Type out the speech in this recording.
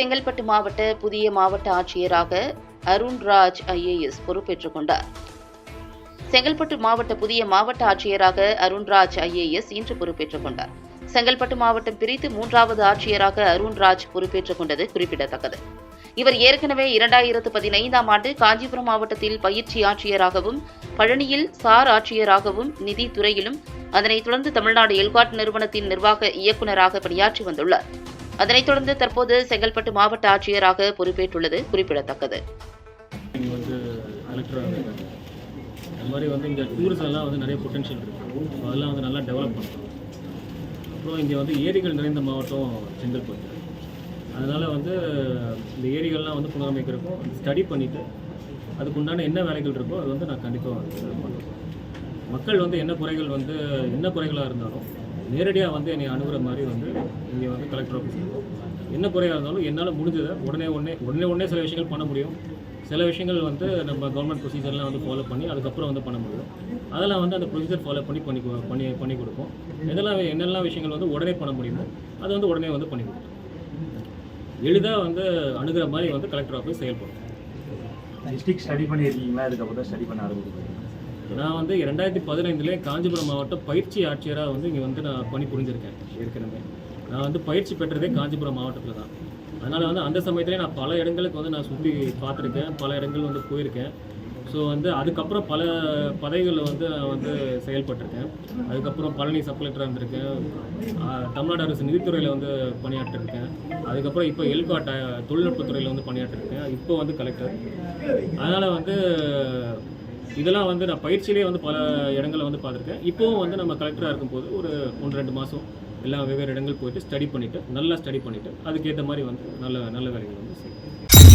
செங்கல்பட்டு மாவட்ட புதிய மாவட்ட ஆட்சியராக அருண்ராஜ் ஐஏஎஸ் பொறுப்பேற்றுக் கொண்டார். செங்கல்பட்டு மாவட்ட புதிய மாவட்ட ஆட்சியராக அருண்ராஜ் ஐஏஎஸ் இன்று பொறுப்பேற்றுக் கொண்டார். செங்கல்பட்டு மாவட்டம் பிரித்து மூன்றாவது ஆட்சியராக அருண்ராஜ் பொறுப்பேற்றுக் கொண்டது குறிப்பிடத்தக்கது. இவர் ஏற்கனவே இரண்டாயிரத்து பதினைந்தாம் ஆண்டு காஞ்சிபுரம் மாவட்டத்தில் பயிற்சி ஆட்சியராகவும் பழனியில் சார் ஆட்சியராகவும் நிதித்துறையிலும் அதனைத் தொடர்ந்து தமிழ்நாடு எல்காட் நிறுவனத்தின் நிர்வாக இயக்குநராக பணியாற்றி வந்துள்ளார். அதனைத் தொடர்ந்து தற்போது செங்கல்பட்டு மாவட்ட ஆட்சியராக பொறுப்பேற்றுள்ளது குறிப்பிடத்தக்கது. இங்கே வந்து அது மாதிரி வந்து இங்கே டூரிசம்லாம் வந்து நிறைய பொட்டன்ஷியல் இருக்குது ஸோ அதெல்லாம் வந்து நல்லா டெவலப் பண்ணணும். அப்புறம் இங்கே வந்து ஏரிகள் நிறைந்த மாவட்டம் செங்கல்பட்டு. அதனால் வந்து இந்த ஏரிகள்லாம் வந்து புனரமைக்கிறதுக்கும் ஸ்டடி பண்ணிவிட்டு அதுக்குண்டான என்ன வேலைகள் இருக்கோ அது வந்து நான் கண்டிப்பாக பண்ணுறேன் மக்கள் வந்து என்ன குறைகள் வந்து என்ன குறைகளாக இருந்தாலும் நேரடியாக வந்து என்னை அணுகிற மாதிரி வந்து இங்கே வந்து கலெக்டர் ஆஃபீஸ் இருக்கும் என்ன குறையாக இருந்தாலும் என்னால் முடிஞ்சதை உடனே உடனே உடனே உடனே சில விஷயங்கள் பண்ண முடியும். சில விஷயங்கள் வந்து நம்ம கவர்மெண்ட் ப்ரொசீஜர்லாம் வந்து ஃபாலோ பண்ணி அதுக்கப்புறம் வந்து பண்ண முடியும். அதெல்லாம் வந்து அந்த ப்ரொசீஜர் ஃபாலோ பண்ணி பண்ணி பண்ணி பண்ணி கொடுப்போம். எதெல்லாம் என்னெல்லாம் விஷயங்கள் வந்து உடனே பண்ண முடியுமோ அதை வந்து உடனே வந்து பண்ணி கொடுப்போம். எளிதாக வந்து அணுகிற மாதிரி வந்து கலெக்டர் ஆஃபீஸ் செயல்படும். டிஸ்ட்ரிக்ட் ஸ்டடி பண்ணியிருக்கீங்களா அதுக்கப்புறம் ஸ்டடி பண்ண ஆரம்பிக்கிறீங்க நான் வந்து ரெண்டாயிரத்தி பதினைந்துலேயே காஞ்சிபுரம் மாவட்டம் பயிற்சி ஆட்சியராக வந்து இங்கே வந்து நான் பணி புரிஞ்சிருக்கேன் ஏற்கனவே. நான் வந்து பயிற்சி பெற்றதே காஞ்சிபுரம் மாவட்டத்தில் தான். அதனால் வந்து அந்த சமயத்துலேயே நான் பல இடங்களுக்கு வந்து நான் சுற்றி பார்த்துருக்கேன். பல இடங்கள் வந்து போயிருக்கேன். ஸோ வந்து அதுக்கப்புறம் பல பதவிகளில் வந்து நான் வந்து செயல்பட்டிருக்கேன். அதுக்கப்புறம் பழனி சப்ளைட்டராக இருந்திருக்கேன். தமிழ்நாடு அரசு நிதித்துறையில் வந்து பணியாற்றிருக்கேன். அதுக்கப்புறம் இப்போ எல்காட் தொழில்நுட்பத்துறையில் வந்து பணியாற்றிருக்கேன். இப்போ வந்து கலெக்டர். அதனால் வந்து இதெல்லாம் வந்து நான் பயிற்சியிலே வந்து பல இடங்களை வந்து பார்த்துருக்கேன். இப்போவும் வந்து நம்ம கலெக்டராக இருக்கும்போது ஒரு ஒன்று ரெண்டு மாதம் எல்லா வெவ்வேறு இடங்கள் போயிட்டு ஸ்டடி பண்ணிவிட்டு நல்லா ஸ்டடி பண்ணிவிட்டு அதுக்கேற்ற மாதிரி வந்து நல்ல நல்ல வேலைகள் வந்து செய்யும்